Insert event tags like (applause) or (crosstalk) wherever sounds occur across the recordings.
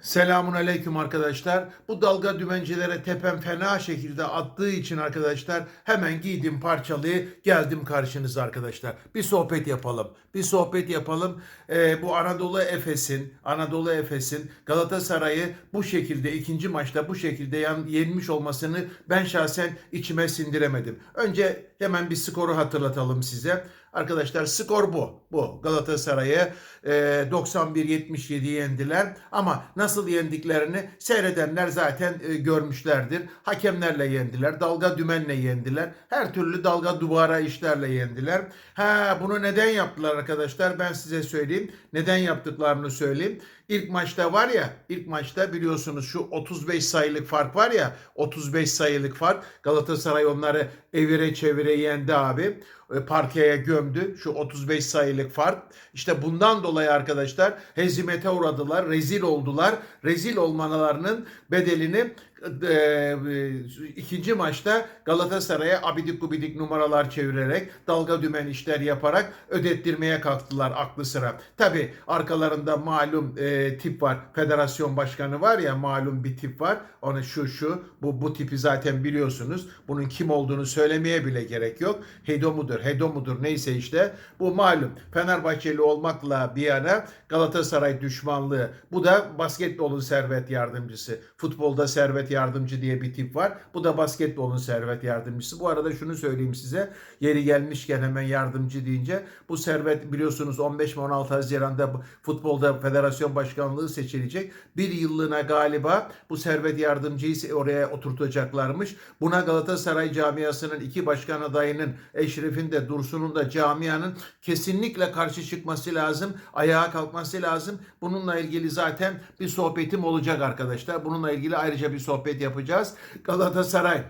Selamun aleyküm arkadaşlar. Bu dalga dümencilere tepem fena şekilde attığı için arkadaşlar hemen giydim parçalıyı geldim karşınıza arkadaşlar. Bir sohbet yapalım. Bir sohbet yapalım. Ee, bu Anadolu Efes'in Anadolu Efes'in Galatasaray'ı bu şekilde ikinci maçta bu şekilde yan, yenmiş olmasını ben şahsen içime sindiremedim. Önce hemen bir skoru hatırlatalım size. Arkadaşlar skor bu. Bu Galatasaray'ı e, 91-77 yendiler. Ama nasıl yendiklerini seyredenler zaten e, görmüşlerdir. Hakemlerle yendiler. Dalga dümenle yendiler. Her türlü dalga duvara işlerle yendiler. Ha bunu neden yaptılar arkadaşlar? Ben size söyleyeyim. Neden yaptıklarını söyleyeyim. İlk maçta var ya, ilk maçta biliyorsunuz şu 35 sayılık fark var ya, 35 sayılık fark Galatasaray onları evire çevire yendi abi. E, Parkeye gömdü şu 35 sayılık fark. İşte bundan dolayı arkadaşlar hezimete uğradılar, rezil oldular. Rezil olmalarının bedelini e, e, ikinci maçta Galatasaray'a abidik gubidik numaralar çevirerek dalga dümen işler yaparak ödettirmeye kalktılar aklı sıra. Tabi arkalarında malum e, tip var. Federasyon başkanı var ya malum bir tip var. Onu şu şu bu bu tipi zaten biliyorsunuz. Bunun kim olduğunu söylemeye bile gerek yok. Hedo mudur, Hedo mudur neyse işte. Bu malum Fenerbahçeli olmakla bir yana Galatasaray düşmanlığı. Bu da basketbolun servet yardımcısı. Futbolda servet yardımcı diye bir tip var. Bu da basketbolun servet yardımcısı. Bu arada şunu söyleyeyim size. Yeri gelmişken hemen yardımcı deyince bu servet biliyorsunuz 15 mi 16 Haziran'da futbolda federasyon başkanlığı seçilecek. Bir yıllığına galiba bu servet yardımcıyı oraya oturtacaklarmış. Buna Galatasaray camiasının iki başkan adayının Eşref'in de Dursun'un da camianın kesinlikle karşı çıkması lazım. Ayağa kalkması lazım. Bununla ilgili zaten bir sohbetim olacak arkadaşlar. Bununla ilgili ayrıca bir sohbet yapacağız. Galatasaray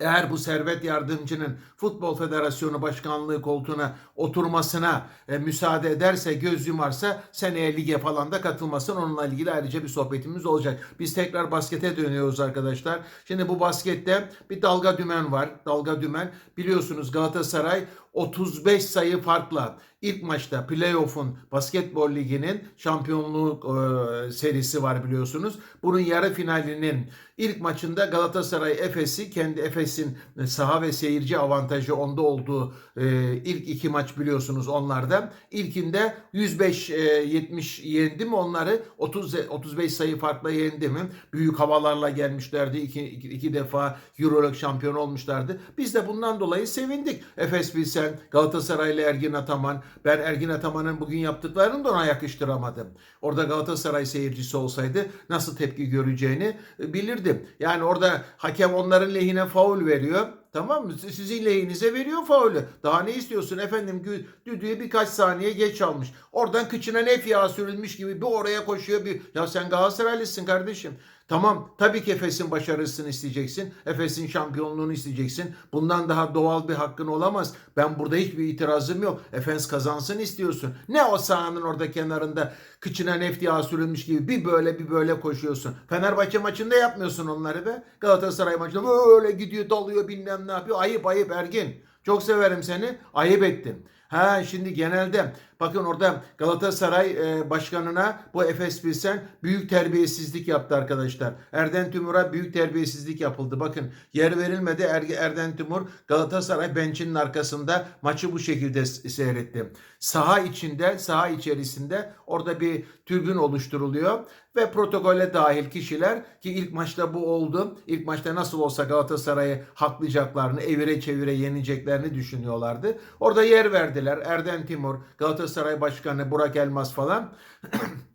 eğer bu servet yardımcının Futbol Federasyonu Başkanlığı koltuğuna oturmasına e, müsaade ederse, göz yumarsa seneye lige falan da katılmasın. Onunla ilgili ayrıca bir sohbetimiz olacak. Biz tekrar baskete dönüyoruz arkadaşlar. Şimdi bu baskette bir dalga dümen var. Dalga dümen. Biliyorsunuz Galatasaray 35 sayı farkla ilk maçta playoff'un basketbol liginin şampiyonluğu e, serisi var biliyorsunuz. Bunun yarı finalinin ilk maçında Galatasaray Efes'i kendi Efes'in saha ve seyirci avantajı onda olduğu e, ilk iki maç biliyorsunuz onlarda. İlkinde 105-70 yendi mi onları 30 35 sayı farkla yendi mi? Büyük havalarla gelmişlerdi. İki, iki, iki defa Euroleague şampiyonu olmuşlardı. Biz de bundan dolayı sevindik. Efes Bilsen, Galatasaraylı Ergin Ataman. Ben Ergin Ataman'ın bugün yaptıklarını da ona yakıştıramadım. Orada Galatasaray seyircisi olsaydı nasıl tepki göreceğini bilirdim. Yani orada hakem onların lehine faul veriyor. Tamam mı? Sizin lehinize veriyor faulü. Daha ne istiyorsun efendim? Düdüğü birkaç saniye geç almış. Oradan kıçına nef yağı sürülmüş gibi bir oraya koşuyor bir. Ya sen Galatasaraylısın kardeşim. Tamam tabii ki Efes'in başarısını isteyeceksin. Efes'in şampiyonluğunu isteyeceksin. Bundan daha doğal bir hakkın olamaz. Ben burada hiçbir itirazım yok. Efes kazansın istiyorsun. Ne o sahanın orada kenarında kıçına neft yağı sürülmüş gibi bir böyle bir böyle koşuyorsun. Fenerbahçe maçında yapmıyorsun onları be. Galatasaray maçında böyle gidiyor dalıyor bilmem ne yapıyor. Ayıp ayıp Ergin. Çok severim seni. Ayıp ettin. Ha şimdi genelde bakın orada Galatasaray e, başkanına bu Efes Pilsen büyük terbiyesizlik yaptı arkadaşlar. Erden Timur'a büyük terbiyesizlik yapıldı. Bakın yer verilmedi. Er, Erden Timur Galatasaray bençinin arkasında maçı bu şekilde seyretti. Saha içinde, saha içerisinde orada bir tribün oluşturuluyor ve protokole dahil kişiler ki ilk maçta bu oldu. İlk maçta nasıl olsa Galatasaray'ı haklayacaklarını, evire çevire yeneceklerini düşünüyorlardı. Orada yer verdiler. Erden Timur, Galatasaray Başkanı Burak Elmas falan (clears throat)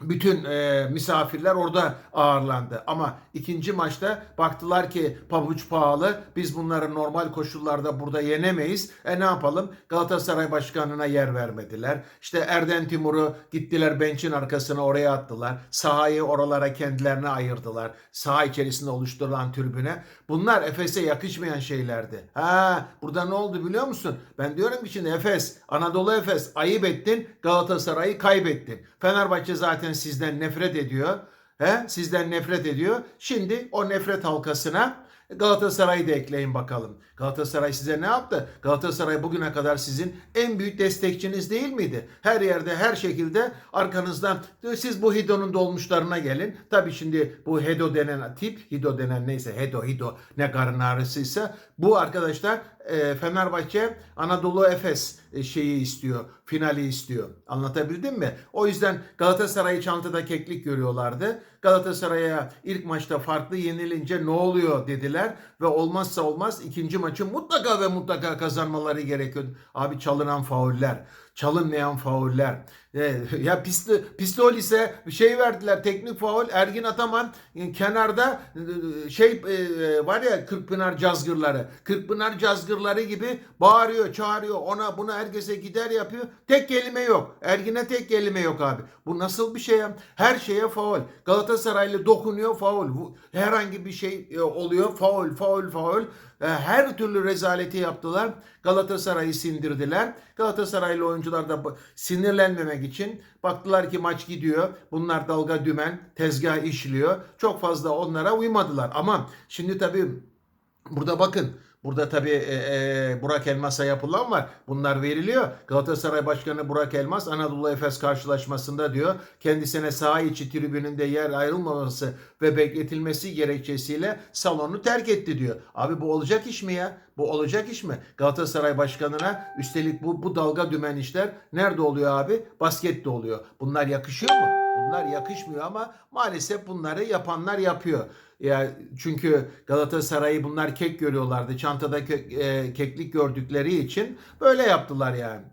bütün e, misafirler orada ağırlandı. Ama ikinci maçta baktılar ki pabuç pahalı. Biz bunları normal koşullarda burada yenemeyiz. E ne yapalım? Galatasaray başkanına yer vermediler. İşte Erden Timur'u gittiler bençin arkasına oraya attılar. Sahayı oralara kendilerine ayırdılar. Saha içerisinde oluşturulan tribüne. Bunlar Efes'e yakışmayan şeylerdi. Ha, burada ne oldu biliyor musun? Ben diyorum ki şimdi Efes, Anadolu Efes ayıp ettin, Galatasaray'ı kaybettin. Fenerbahçe zaten sizden nefret ediyor. He? Sizden nefret ediyor. Şimdi o nefret halkasına Galatasaray'ı da ekleyin bakalım. Galatasaray size ne yaptı? Galatasaray bugüne kadar sizin en büyük destekçiniz değil miydi? Her yerde her şekilde arkanızdan siz bu Hido'nun dolmuşlarına gelin. Tabii şimdi bu Hedo denen tip, Hido denen neyse Hedo Hido ne karın ağrısıysa bu arkadaşlar e, Fenerbahçe Anadolu Efes e, şeyi istiyor. Finali istiyor. Anlatabildim mi? O yüzden Galatasaray'ı çantada keklik görüyorlardı. Galatasaray'a ilk maçta farklı yenilince ne oluyor dediler ve olmazsa olmaz ikinci maçı mutlaka ve mutlaka kazanmaları gerekiyor. Abi çalınan fauller, çalınmayan fauller. E, ya Pisli, Pistol ise şey verdiler teknik faul Ergin Ataman e, kenarda e, şey e, var ya Kırkpınar cazgırları. Kırkpınar cazgırları gibi bağırıyor, çağırıyor. Ona buna herkese gider yapıyor. Tek kelime yok. Ergin'e tek kelime yok abi. Bu nasıl bir şey ya? Her şeye faul. Galatasaraylı dokunuyor faul. Herhangi bir şey oluyor faul, faul, faul. Her türlü rezaleti yaptılar. Galatasaray'ı sindirdiler. Galatasaraylı oyuncular da bu- için baktılar ki maç gidiyor. Bunlar dalga dümen, tezgah işliyor. Çok fazla onlara uymadılar. Ama şimdi tabii Burada bakın. Burada tabii e, e, Burak Elmas'a yapılan var. Bunlar veriliyor. Galatasaray Başkanı Burak Elmas Anadolu Efes karşılaşmasında diyor kendisine saha içi tribününde yer ayrılmaması ve bekletilmesi gerekçesiyle salonu terk etti diyor. Abi bu olacak iş mi ya? Bu olacak iş mi? Galatasaray Başkanı'na üstelik bu bu dalga dümen işler nerede oluyor abi? Baskette oluyor. Bunlar yakışıyor mu? Bunlar yakışmıyor ama maalesef bunları yapanlar yapıyor. Ya çünkü Galatasaray'ı bunlar kek görüyorlardı. Çantada kö- e, keklik gördükleri için böyle yaptılar yani.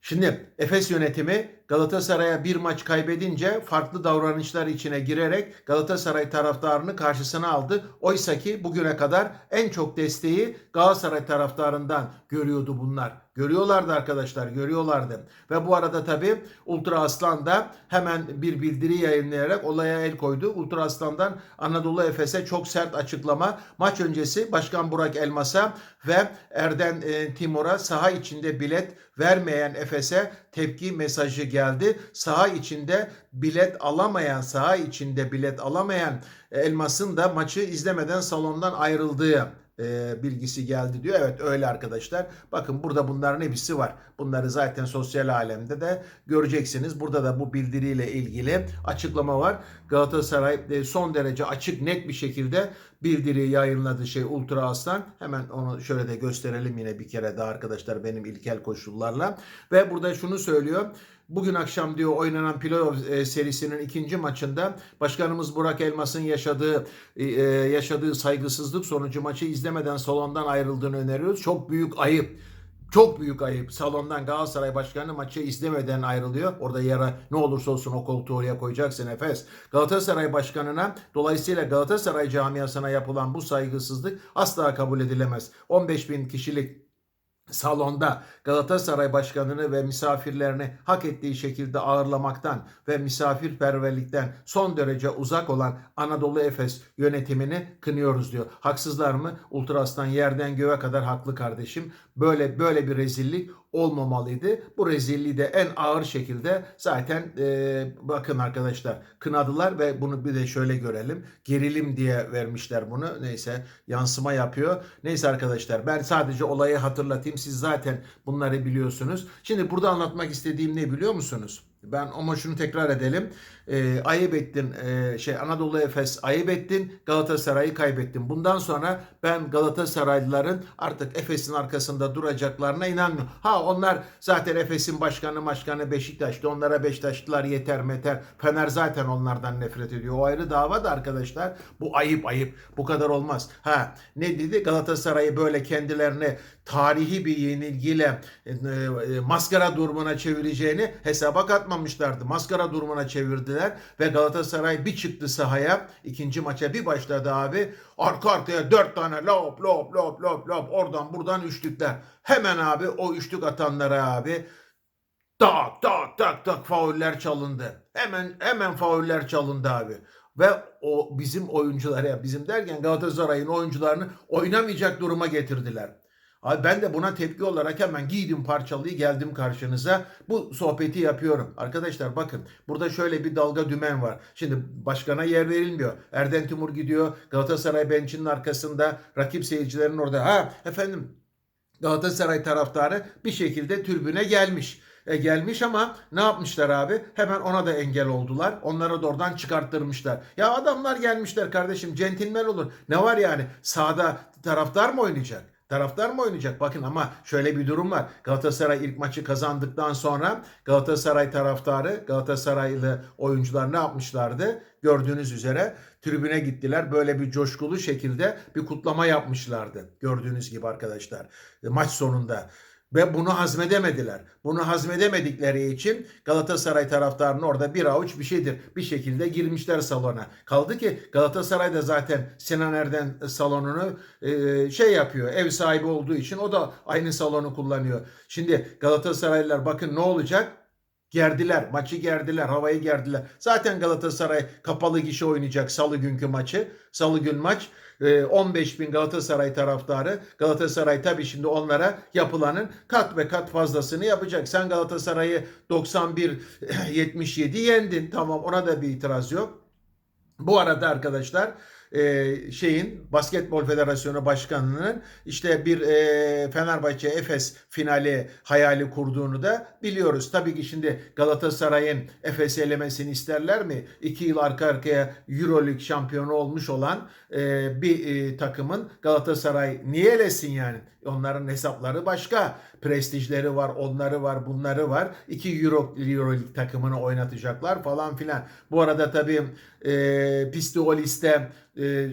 Şimdi Efes yönetimi Galatasaray'a bir maç kaybedince farklı davranışlar içine girerek Galatasaray taraftarını karşısına aldı. Oysa ki bugüne kadar en çok desteği Galatasaray taraftarından görüyordu bunlar. Görüyorlardı arkadaşlar, görüyorlardı. Ve bu arada tabii Ultra Aslan da hemen bir bildiri yayınlayarak olaya el koydu. Ultra Aslan'dan Anadolu Efes'e çok sert açıklama. Maç öncesi Başkan Burak Elmas'a ve Erden e, Timur'a saha içinde bilet vermeyen Efes'e tepki mesajı geldi. Saha içinde bilet alamayan, saha içinde bilet alamayan Elmas'ın da maçı izlemeden salondan ayrıldığı e, bilgisi geldi diyor. Evet öyle arkadaşlar. Bakın burada bunların hepsi var. Bunları zaten sosyal alemde de göreceksiniz. Burada da bu bildiriyle ilgili açıklama var. Galatasaray e, son derece açık net bir şekilde bildiri yayınladı şey Ultra Aslan. Hemen onu şöyle de gösterelim yine bir kere daha arkadaşlar benim ilkel koşullarla. Ve burada şunu söylüyor. Bugün akşam diyor oynanan playoff e, serisinin ikinci maçında başkanımız Burak Elmas'ın yaşadığı e, e, yaşadığı saygısızlık sonucu maçı izlemeden salondan ayrıldığını öneriyoruz. Çok büyük ayıp. Çok büyük ayıp. Salondan Galatasaray Başkanı maçı izlemeden ayrılıyor. Orada yara ne olursa olsun o koltuğu oraya koyacaksın Efes. Galatasaray Başkanı'na dolayısıyla Galatasaray camiasına yapılan bu saygısızlık asla kabul edilemez. 15 bin kişilik salonda Galatasaray Başkanı'nı ve misafirlerini hak ettiği şekilde ağırlamaktan ve misafirperverlikten son derece uzak olan Anadolu Efes yönetimini kınıyoruz diyor. Haksızlar mı? Ultras'tan yerden göğe kadar haklı kardeşim. Böyle böyle bir rezillik olmamalıydı. Bu rezilliği de en ağır şekilde zaten e, bakın arkadaşlar kınadılar ve bunu bir de şöyle görelim. Gerilim diye vermişler bunu. Neyse yansıma yapıyor. Neyse arkadaşlar ben sadece olayı hatırlatayım. Siz zaten bunları biliyorsunuz. Şimdi burada anlatmak istediğim ne biliyor musunuz? Ben ama şunu tekrar edelim. Ee, ayıp ettin ee, şey Anadolu Efes ayıp ettin Galatasaray'ı kaybettin. Bundan sonra ben Galatasaraylıların artık Efes'in arkasında duracaklarına inanmıyorum. Ha onlar zaten Efes'in başkanı başkanı Beşiktaş'ta onlara Beşiktaşlılar yeter meter. Fener zaten onlardan nefret ediyor. O ayrı dava da arkadaşlar. Bu ayıp ayıp. Bu kadar olmaz. Ha ne dedi Galatasaray'ı böyle kendilerine tarihi bir yenilgiyle e, e, maskara durumuna çevireceğini hesaba katmamışlardı. Maskara durumuna çevirdiler ve Galatasaray bir çıktı sahaya. ikinci maça bir başladı abi. Arka arkaya dört tane lop lop lop lop lop oradan buradan üçlükler. Hemen abi o üçlük atanlara abi tak tak tak tak fauller çalındı. Hemen hemen fauller çalındı abi. Ve o bizim oyuncuları ya bizim derken Galatasaray'ın oyuncularını oynamayacak duruma getirdiler. Abi ben de buna tepki olarak hemen giydim parçalıyı geldim karşınıza. Bu sohbeti yapıyorum. Arkadaşlar bakın burada şöyle bir dalga dümen var. Şimdi başkana yer verilmiyor. Erden Timur gidiyor Galatasaray bençinin arkasında rakip seyircilerin orada. Ha efendim Galatasaray taraftarı bir şekilde tribüne gelmiş. E, gelmiş ama ne yapmışlar abi? Hemen ona da engel oldular. Onları da oradan çıkarttırmışlar. Ya adamlar gelmişler kardeşim centilmen olur. Ne var yani? Sahada taraftar mı oynayacak? Taraftar mı oynayacak? Bakın ama şöyle bir durum var. Galatasaray ilk maçı kazandıktan sonra Galatasaray taraftarı, Galatasaraylı oyuncular ne yapmışlardı? Gördüğünüz üzere tribüne gittiler. Böyle bir coşkulu şekilde bir kutlama yapmışlardı. Gördüğünüz gibi arkadaşlar maç sonunda. Ve bunu hazmedemediler. Bunu hazmedemedikleri için Galatasaray taraftarının orada bir avuç bir şeydir. Bir şekilde girmişler salona. Kaldı ki Galatasaray da zaten Sinan Erden salonunu e, şey yapıyor. Ev sahibi olduğu için o da aynı salonu kullanıyor. Şimdi Galatasaraylılar bakın ne olacak? Gerdiler, maçı gerdiler, havayı gerdiler. Zaten Galatasaray kapalı gişe oynayacak salı günkü maçı. Salı gün maç. e, 15 bin Galatasaray taraftarı. Galatasaray tabii şimdi onlara yapılanın kat ve kat fazlasını yapacak. Sen Galatasaray'ı 91-77 (clears throat) yendin. Tamam ona da bir itiraz yok. Bu arada arkadaşlar e, şeyin Basketbol Federasyonu Başkanı'nın işte bir e, Fenerbahçe Efes finali hayali kurduğunu da biliyoruz. Tabii ki şimdi Galatasaray'ın Efes elemesini isterler mi? İki yıl arka arkaya Euroleague şampiyonu olmuş olan e, bir e, takımın Galatasaray niye elesin yani? Onların hesapları başka. Prestijleri var, onları var, bunları var. İki Euro, Euroleague takımını oynatacaklar falan filan. Bu arada tabii e, Pistolis'te e,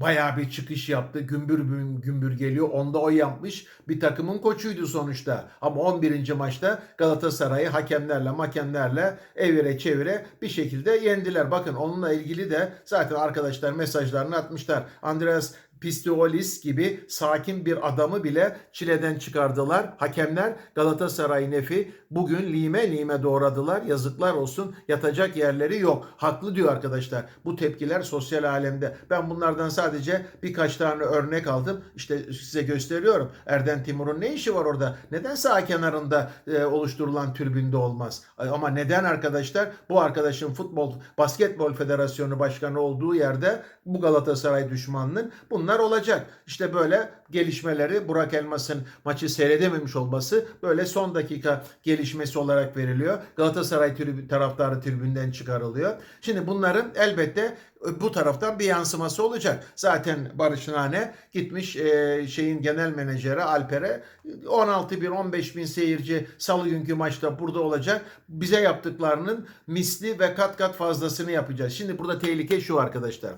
bayağı bir çıkış yaptı. Gümbür, gümbür geliyor. Onda o yapmış. Bir takımın koçuydu sonuçta. Ama 11. maçta Galatasaray'ı hakemlerle, makemlerle evire çevire bir şekilde yendiler. Bakın onunla ilgili de zaten arkadaşlar mesajlarını atmışlar. Andreas Pistolis gibi sakin bir adamı bile çileden çıkardılar. Hakemler Galatasaray nefi bugün lime lime doğradılar. Yazıklar olsun yatacak yerleri yok. Haklı diyor arkadaşlar. Bu tepkiler sosyal alemde. Ben bunlardan sadece birkaç tane örnek aldım. İşte size gösteriyorum. Erden Timur'un ne işi var orada? Neden sağ kenarında e, oluşturulan tribünde olmaz? Ama neden arkadaşlar? Bu arkadaşın futbol, basketbol federasyonu başkanı olduğu yerde bu Galatasaray düşmanının bunlar olacak. İşte böyle gelişmeleri Burak Elmas'ın maçı seyredememiş olması böyle son dakika gelişmesi olarak veriliyor. Galatasaray tribü, taraftarı tribünden çıkarılıyor. Şimdi bunların elbette bu taraftan bir yansıması olacak. Zaten Barış Nane gitmiş e, şeyin genel menajeri Alper'e 16 bin 15 bin seyirci salı günkü maçta burada olacak. Bize yaptıklarının misli ve kat kat fazlasını yapacağız. Şimdi burada tehlike şu arkadaşlar.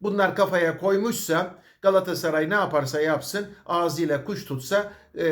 Bunlar kafaya koymuşsa Galatasaray ne yaparsa yapsın ağzıyla kuş tutsa e,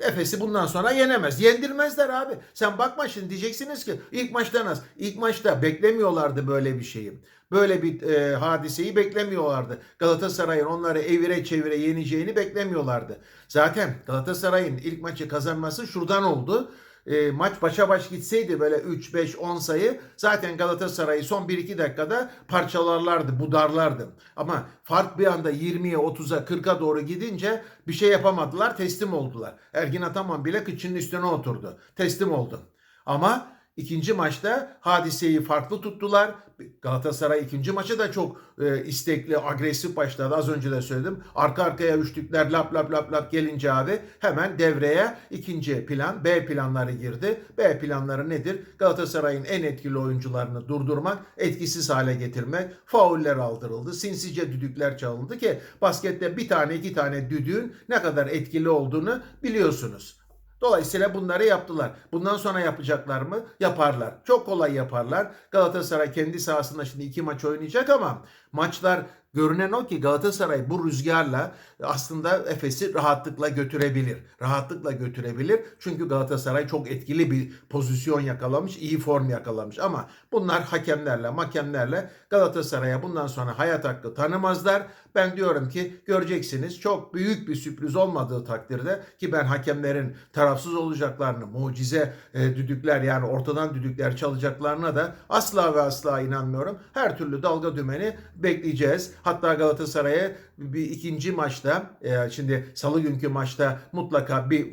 Efes'i bundan sonra yenemez. Yendirmezler abi. Sen bakma şimdi diyeceksiniz ki ilk maçta nasıl? İlk maçta beklemiyorlardı böyle bir şeyi. Böyle bir e, hadiseyi beklemiyorlardı. Galatasaray'ın onları evire çevire yeneceğini beklemiyorlardı. Zaten Galatasaray'ın ilk maçı kazanması şuradan oldu e, maç başa baş gitseydi böyle 3 5 10 sayı zaten Galatasaray'ı son 1-2 dakikada parçalarlardı, budarlardı. Ama fark bir anda 20'ye, 30'a, 40'a doğru gidince bir şey yapamadılar, teslim oldular. Ergin Ataman bile kıçının üstüne oturdu. Teslim oldu. Ama İkinci maçta hadiseyi farklı tuttular. Galatasaray ikinci maçı da çok e, istekli, agresif başladı. Az önce de söyledim. Arka arkaya üçlükler lap lap lap lap gelince abi hemen devreye ikinci plan B planları girdi. B planları nedir? Galatasaray'ın en etkili oyuncularını durdurmak, etkisiz hale getirmek, fauller aldırıldı, sinsice düdükler çalındı ki baskette bir tane iki tane düdüğün ne kadar etkili olduğunu biliyorsunuz. Dolayısıyla bunları yaptılar. Bundan sonra yapacaklar mı? Yaparlar. Çok kolay yaparlar. Galatasaray kendi sahasında şimdi iki maç oynayacak ama maçlar görünen o ki Galatasaray bu rüzgarla aslında Efes'i rahatlıkla götürebilir. Rahatlıkla götürebilir. Çünkü Galatasaray çok etkili bir pozisyon yakalamış, iyi form yakalamış. Ama bunlar hakemlerle, makemlerle Galatasaray'a bundan sonra hayat hakkı tanımazlar. Ben diyorum ki göreceksiniz çok büyük bir sürpriz olmadığı takdirde ki ben hakemlerin tarafsız olacaklarını, mucize e, düdükler yani ortadan düdükler çalacaklarına da asla ve asla inanmıyorum. Her türlü dalga dümeni bekleyeceğiz. Hatta Galatasaray'a bir ikinci maçta e, şimdi salı günkü maçta mutlaka bir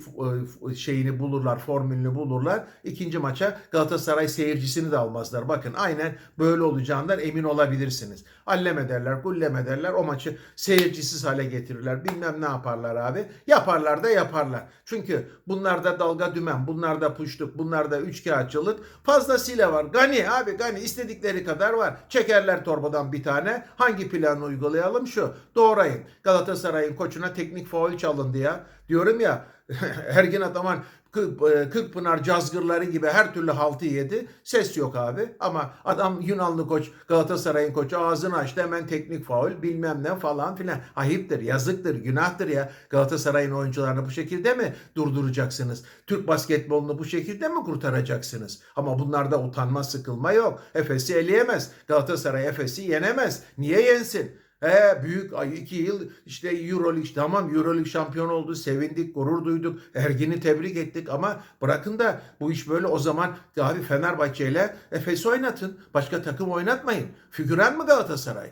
e, şeyini bulurlar, formülünü bulurlar. İkinci maça Galatasaray seyircisini de almazlar. Bakın aynen böyle olacağından emin olabilirsiniz. Allem ederler, gullem ederler. O maçı seyircisiz hale getirirler. Bilmem ne yaparlar abi. Yaparlar da yaparlar. Çünkü bunlarda dalga dümen, bunlarda puştuk, bunlarda üçkağıtçılık fazlasıyla var. Gani abi Gani istedikleri kadar var. Çekerler torbadan bir tane. Hangi planı uygulayalım şu? Doğrayın. Galatasaray'ın koçuna teknik faul çalındı ya. Diyorum ya (laughs) Ergin Ataman Kırkpınar cazgırları gibi her türlü haltı yedi. Ses yok abi. Ama adam Yunanlı koç, Galatasaray'ın koçu ağzını açtı hemen teknik faul bilmem ne falan filan. Ayıptır, yazıktır, günahtır ya. Galatasaray'ın oyuncularını bu şekilde mi durduracaksınız? Türk basketbolunu bu şekilde mi kurtaracaksınız? Ama bunlarda utanma, sıkılma yok. Efes'i eleyemez. Galatasaray Efes'i yenemez. Niye yensin? He büyük iki yıl işte Euroleague tamam Euroleague şampiyon oldu sevindik gurur duyduk Ergin'i tebrik ettik ama bırakın da bu iş böyle o zaman abi Fenerbahçe ile Efes oynatın başka takım oynatmayın figüren mi Galatasaray?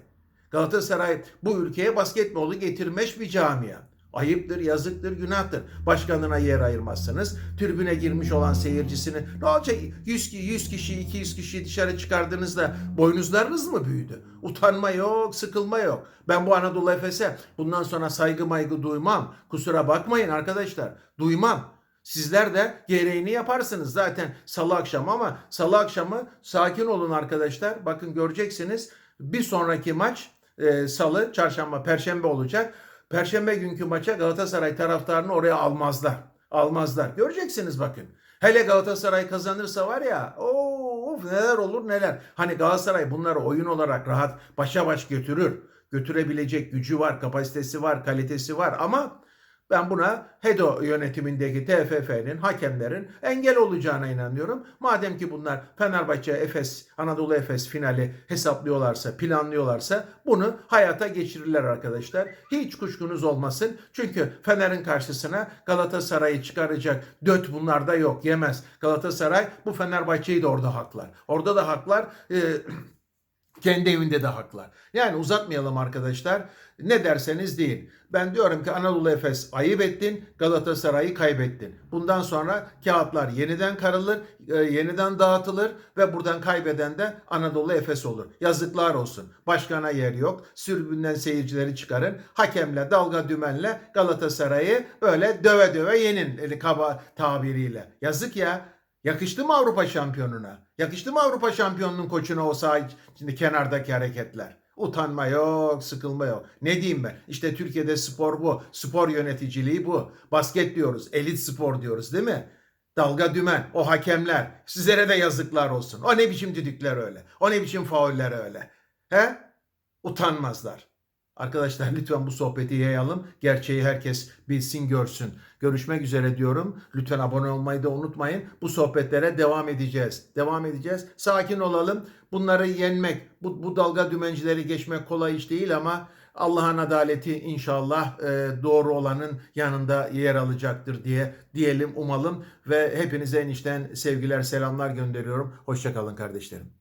Galatasaray bu ülkeye basketbolu getirmiş bir camia. Ayıptır, yazıktır, günahtır. Başkanına yer ayırmazsanız tribüne girmiş olan seyircisini ne olacak 100, 100 kişi, 200 kişi dışarı çıkardığınızda boynuzlarınız mı büyüdü? Utanma yok, sıkılma yok. Ben bu Anadolu Efes'e bundan sonra saygı maygı duymam. Kusura bakmayın arkadaşlar. Duymam. Sizler de gereğini yaparsınız zaten salı akşamı ama salı akşamı sakin olun arkadaşlar. Bakın göreceksiniz bir sonraki maç e, salı, çarşamba, perşembe olacak. Perşembe günkü maça Galatasaray taraftarını oraya almazlar. Almazlar. Göreceksiniz bakın. Hele Galatasaray kazanırsa var ya of neler olur neler. Hani Galatasaray bunları oyun olarak rahat başa baş götürür. Götürebilecek gücü var, kapasitesi var, kalitesi var ama ben buna HEDO yönetimindeki TFF'nin, hakemlerin engel olacağına inanıyorum. Madem ki bunlar Fenerbahçe, Efes, Anadolu Efes finali hesaplıyorlarsa, planlıyorlarsa bunu hayata geçirirler arkadaşlar. Hiç kuşkunuz olmasın. Çünkü Fener'in karşısına Galatasaray'ı çıkaracak döt bunlarda yok, yemez. Galatasaray bu Fenerbahçe'yi de orada haklar. Orada da haklar. E, (clears throat) kendi evinde de haklar. Yani uzatmayalım arkadaşlar. Ne derseniz deyin. Ben diyorum ki Anadolu Efes ayıp ettin, Galatasaray'ı kaybettin. Bundan sonra kağıtlar yeniden karılır, e, yeniden dağıtılır ve buradan kaybeden de Anadolu Efes olur. Yazıklar olsun. Başkana yer yok. Sürgünden seyircileri çıkarın. Hakemle, dalga dümenle Galatasaray'ı böyle döve döve yenin. Eli kaba tabiriyle. Yazık ya. Yakıştı mı Avrupa şampiyonuna? Yakıştı mı Avrupa şampiyonunun koçuna o saha içinde kenardaki hareketler? Utanma yok, sıkılma yok. Ne diyeyim ben? İşte Türkiye'de spor bu. Spor yöneticiliği bu. Basket diyoruz, elit spor diyoruz değil mi? Dalga dümen, o hakemler. Sizlere de yazıklar olsun. O ne biçim düdükler öyle? O ne biçim fauller öyle? He? Utanmazlar. Arkadaşlar lütfen bu sohbeti yayalım. Gerçeği herkes bilsin, görsün. Görüşmek üzere diyorum. Lütfen abone olmayı da unutmayın. Bu sohbetlere devam edeceğiz. Devam edeceğiz. Sakin olalım. Bunları yenmek, bu, bu dalga dümencileri geçmek kolay iş değil ama Allah'ın adaleti inşallah e, doğru olanın yanında yer alacaktır diye diyelim, umalım ve hepinize enişten sevgiler, selamlar gönderiyorum. Hoşçakalın kardeşlerim.